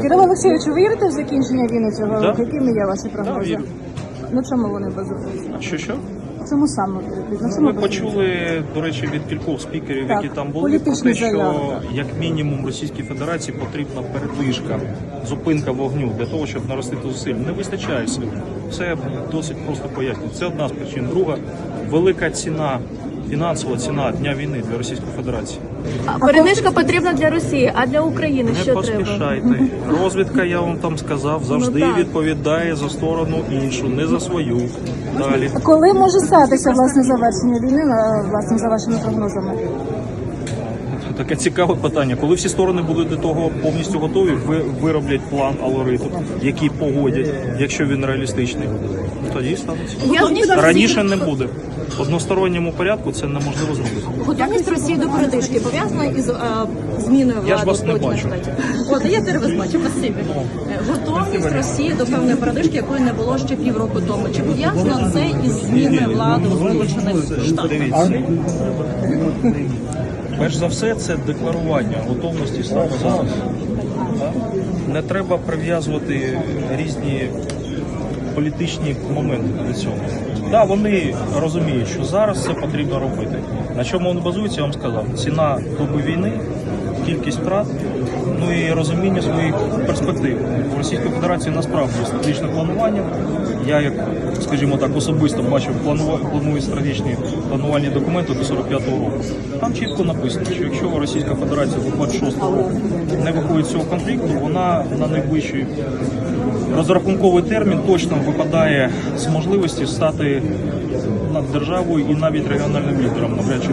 Кирило Олексійович, ви вірите в закінчення війни цього Да. Якими є ваші Да, прогнози? вірю. На чому вони базуються? Що що? Чому саме? На чому Ми базуються? почули, до речі, від кількох спікерів, Так, які там були, про політичні те, що заяви. як мінімум Російській Федерації потрібна передвижка, зупинка вогню для того, щоб наростити зусиль. Не вистачає сил. Це досить просто пояснює. Це одна з причин. Друга велика ціна. Фінансова ціна дня війни для Російської Федерації. Перемишка потрібна для Росії, а для України Не що треба? поспішайте. Розвідка, я вам там сказав, завжди Ну, відповідає за сторону іншу, не за свою. Далі. Коли може статися власне завершення війни, власне за вашими прогнозами? Таке цікаве питання. Коли всі сторони будуть до того повністю готові, ви вироблять план алгоритм, який погодять, якщо він реалістичний. Тоді станеться. Раніше не буде. В односторонньому порядку це неможливо зробити. готовність Росії до передишки пов'язана із е, зміною влади Я ж вас не бачу. От я тебе вас бачу, спасибі. Е, Готовність Росії до певної передишки, якої не було ще півроку тому. Чи пов'язано це із зміною влади у Сполучених Штатах? Перш за все, це декларування готовності стану зараз. Не треба прив'язувати різні політичні моменти до цього. Так, вони розуміють, що зараз це потрібно робити. На чому вони базуються, я вам сказав. Ціна доби війни, кількість втрат, ну і розуміння своїх перспектив. У Російської Федерації насправді стратегічне планування. Я, як, скажімо так, особисто бачив планують стратегічні планувальні документи до 45-го року. Там чітко написано, що якщо Російська Федерація до 26-го року не виходить з цього конфлікту, вона на найближчий розрахунковий термін точно випадає з можливості стати над державою і навіть регіональним лідером. Навряд чи